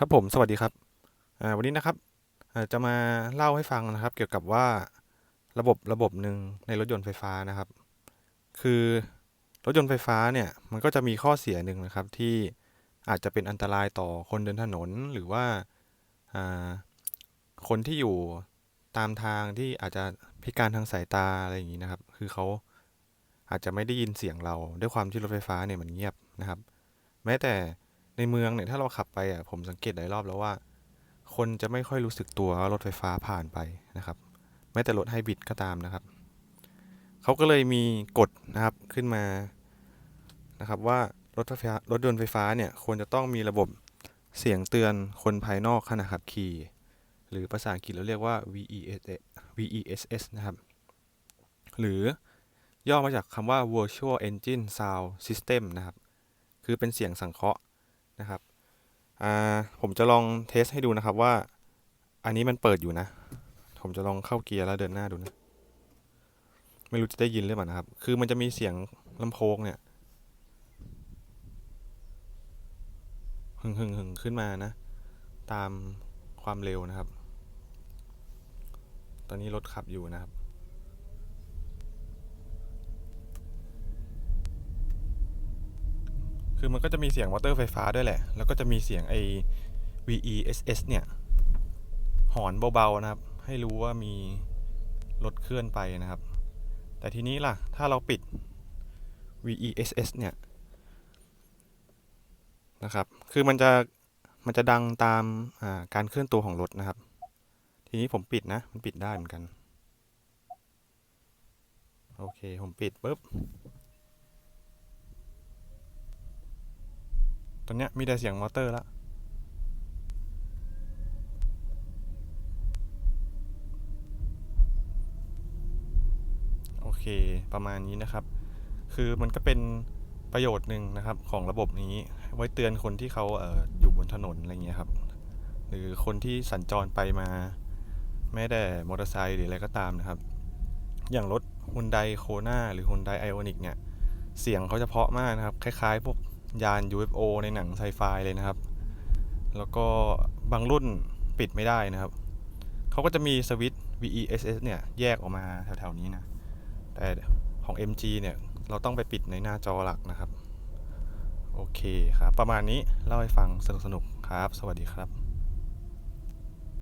ครับผมสวัสดีครับวันนี้นะครับจะมาเล่าให้ฟังนะครับ เกี่ยวกับว่าระบบระบบหนึ่งในรถยนต์ไฟฟ้านะครับ คือรถยนต์ไฟฟ้าเนี่ยมันก็จะมีข้อเสียหนึ่งนะครับที่อาจจะเป็นอันตรายต่อคนเดินถนนหรือว่าคนที่อยู่ตามทางที่อาจจะพิการทางสายตาอะไรอย่างนี้นะครับ คือเขาอาจจะไม่ได้ยินเสียงเราด้วยความที่รถไฟฟ้าเนี่ยมันเงียบนะครับ แม้แต่ ในเมืองเนี่ยถ้าเราขับไปอะผมสังเกตหลายรอบแล้วว่า คนจะไม่ค่อยรู้สึกตัวว่ารถไฟฟ้าผ่านไปนะครับแม้แต่รถไฮบริดก็ตามนะครับเขาก็เลยมีกฎนะครับขึ้นมานะครับว่ารถไฟฟ้ารถยนต์ไฟฟ้าเนี่ยควรจะต้องมีระบบเสียงเตือนคนภายนอกขณะขับขี่ หรือภาษาอังกฤษเราเรียกว่า VESS VESS นะครับ หรือย่อมาจากคำว่า Virtual Engine Sound System นะครับ คือเป็นเสียงสังเคราะห์ นะครับอ่าผมจะลองเทสให้ดูนะครับว่าอันนี้มันเปิดอยู่นะ ผมจะลองเข้าเกียร์แล้วเดินหน้าดูนะ ไม่รู้จะได้ยินหรือเปล่านะครับ คือมันจะมีเสียงลำโพงเนี่ยหึ่งหึ่งหึ่งขึ้นมานะ ตามความเร็วนะครับ ตอนนี้รถขับอยู่นะครับ คือมันก็จะมีเสียงมอเตอร์ไฟฟ้าด้วยแหละ แล้วก็จะมีเสียงไอ VESS เนี่ย หอนเบาๆนะครับ ให้รู้ว่ามีรถเคลื่อนไปนะครับ แต่ทีนี้ล่ะ ถ้าเราปิด VESS เนี่ยนะครับ คือมันจะมันจะดังตามาการเคลื่อนตัวของรถนะครับ ทีนี้ผมปิดนะ มันปิดได้เหมือนกัน โอเค ผมปิดปุ๊บ ตอนเนี้ยมีแต่เสียงมอเตอร์ละโอเค ประมาณนี้นะครับ คือมันก็เป็นประโยชน์หนึ่งนะครับของระบบนี้ ไว้เตือนคนที่เขาเอออยู่บนถนนอะไรเงี้ยครับ หรือคนที่สัญจรไปมาแม้แต่มอเตอร์ไซค์หรืออะไรก็ตามนะครับ อย่างรถ Hyundai Kona หรือ Hyundai Ioniq เนี่ย เสียงเขาจะเพาะมากนะครับ คล้ายๆพวก ยาน UFO ในหนังไซไฟเลยนะครับ แล้วก็บางรุ่นปิดไม่ได้นะครับ เขาก็จะมีสวิตช์ VESS เนี่ย แยกออกมาแถวๆนี้นะ แต่ของ MG เนี่ย เราต้องไปปิดในหน้าจอหลักนะครับ โอเคครับ ประมาณนี้เล่าให้ฟังสนุกๆครับ สวัสดีครับ